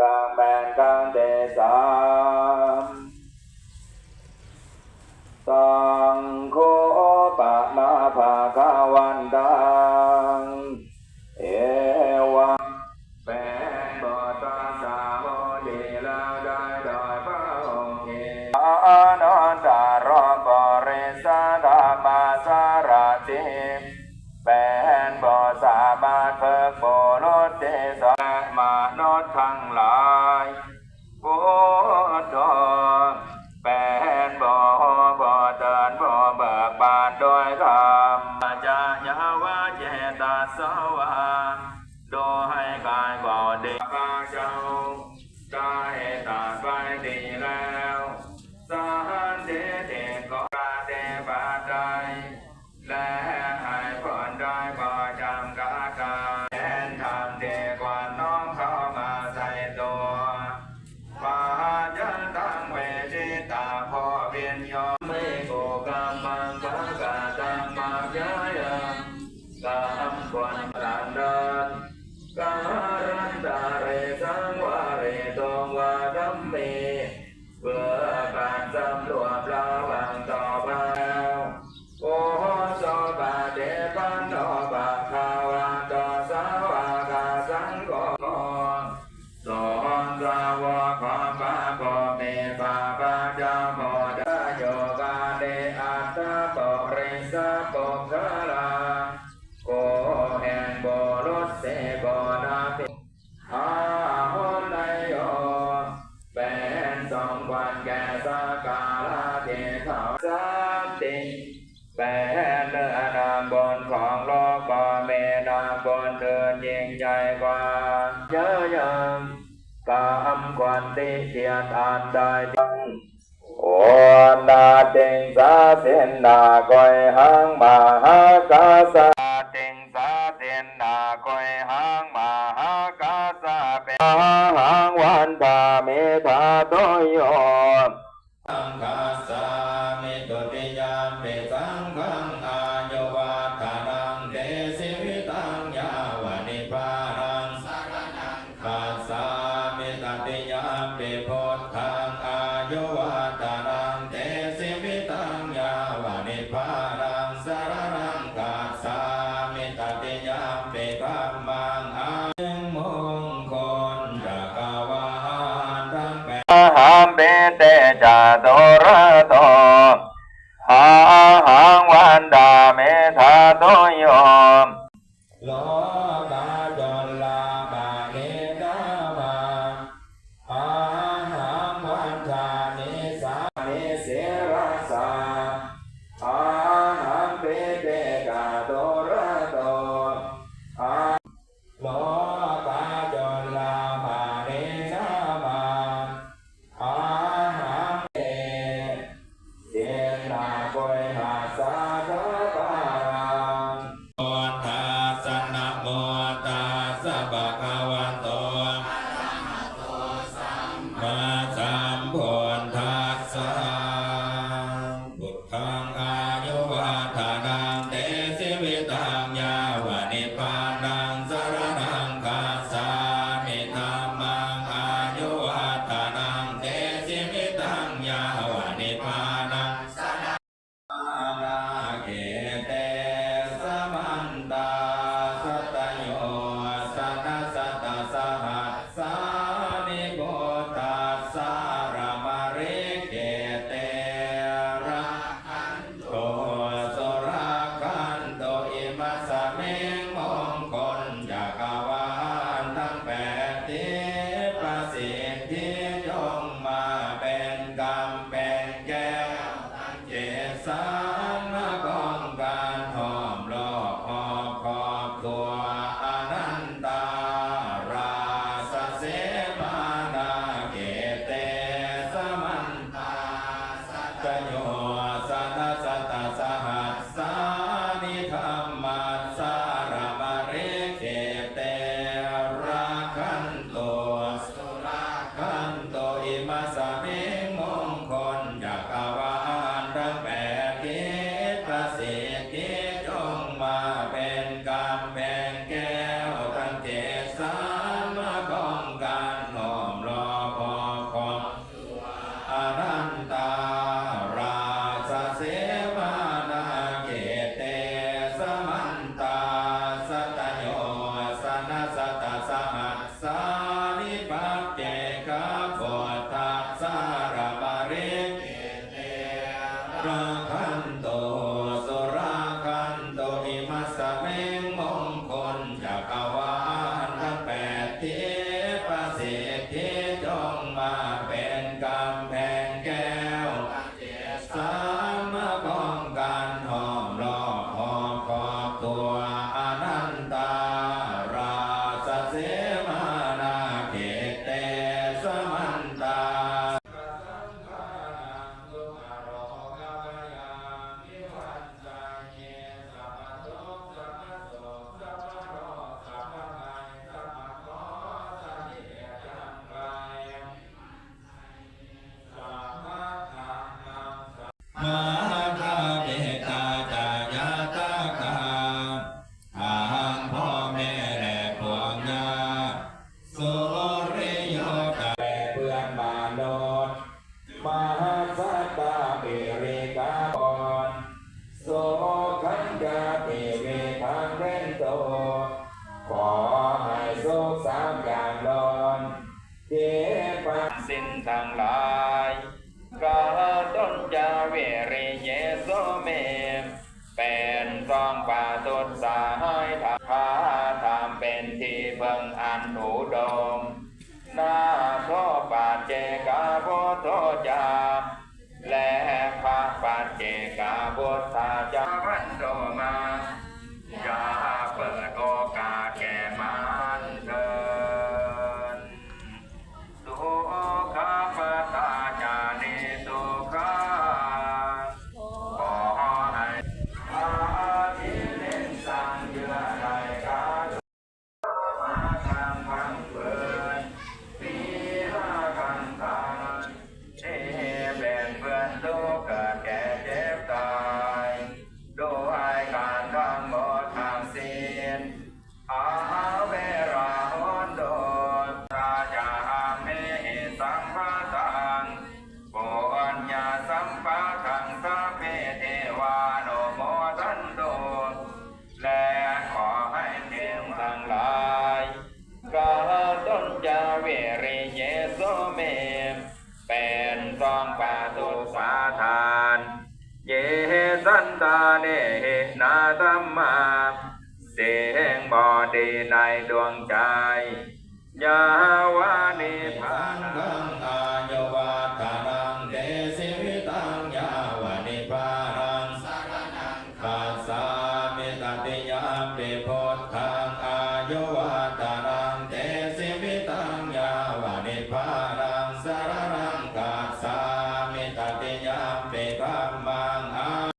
กลางแบนกลางเดสามสาม วันติเทียทานได้โอนาเต็งสาเทนนาก้อยหังมาหากาสาเต็งสาเทนนาก้อยหังมาหากาสาเป็นหังวันตาเมธาโตโยสังกาสามิตุติยา ปารังสารนังกาสามิตาเติยามเปิธรรมังอาจึงมงคลจักรวาลทั้งแปดหามเปเตจาโต งลายกาต้นจาเวริเยโซเมมเป็นสองปาตุสายทาธรรมเป็นที่เพิ่ง ทุกข์เกิดแก่เจ็บตายด้วยการทั้งหมดทางสิ้นอาเวราหนโดนตาชาเมสัมภปตังปุญญาสัมปทา